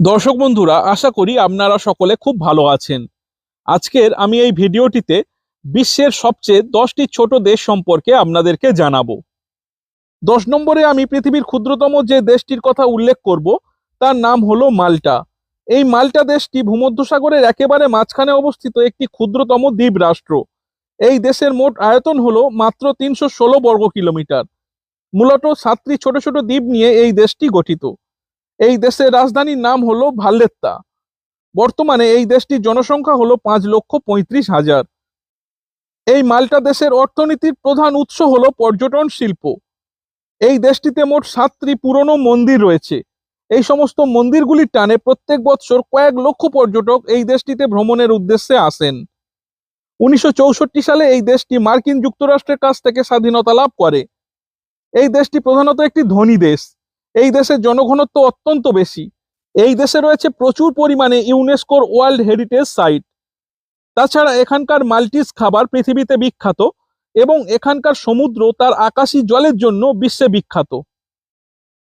দর্শক বন্ধুরা, আশা করি আপনারা সকলে খুব ভালো আছেন। আজকের আমি এই ভিডিওটিতে বিশ্বের সবচেয়ে দশটি ছোট দেশ সম্পর্কে আপনাদেরকে জানাব। দশ নম্বরে আমি পৃথিবীর ক্ষুদ্রতম যে দেশটির কথা উল্লেখ করব, তার নাম হলো মাল্টা। এই মাল্টা দেশটি ভূমধ্যসাগরের একেবারে মাঝখানে অবস্থিত একটি ক্ষুদ্রতম দ্বীপ রাষ্ট্র এই দেশের মোট আয়তন হলো মাত্র তিনশো ষোলো বর্গ কিলোমিটার মূলত সাতটি ছোট ছোট দ্বীপ নিয়ে এই দেশটি গঠিত। এই দেশের রাজধানীর নাম হলো ভাল্লেত্তা বর্তমানে এই দেশটির জনসংখ্যা হলো পাঁচ লক্ষ পঁয়ত্রিশ হাজার। এই মাল্টা দেশের অর্থনীতির প্রধান উৎস হলো পর্যটন শিল্প। এই দেশটিতে মোট সাতটি পুরনো মন্দির রয়েছে। এই সমস্ত মন্দিরগুলির টানে প্রত্যেক বৎসর কয়েক লক্ষ পর্যটক এই দেশটিতে ভ্রমণের উদ্দেশ্যে আসেন। উনিশশো চৌষট্টি সালে এই দেশটি মার্কিন যুক্তরাষ্ট্রের কাছ থেকে স্বাধীনতা লাভ করে। এই দেশটি প্রধানত একটি ধনী দেশ। এই দেশের জনঘনত্ব অত্যন্ত বেশি। এই দেশে রয়েছে প্রচুর পরিমাণে ইউনেস্কোর ওয়ার্ল্ড হেরিটেজ সাইট। তাছাড়া এখানকার মাল্টিস খাবার পৃথিবীতে বিখ্যাত এবং এখানকার সমুদ্র তার আকাশী জলের জন্য বিশ্বে বিখ্যাত।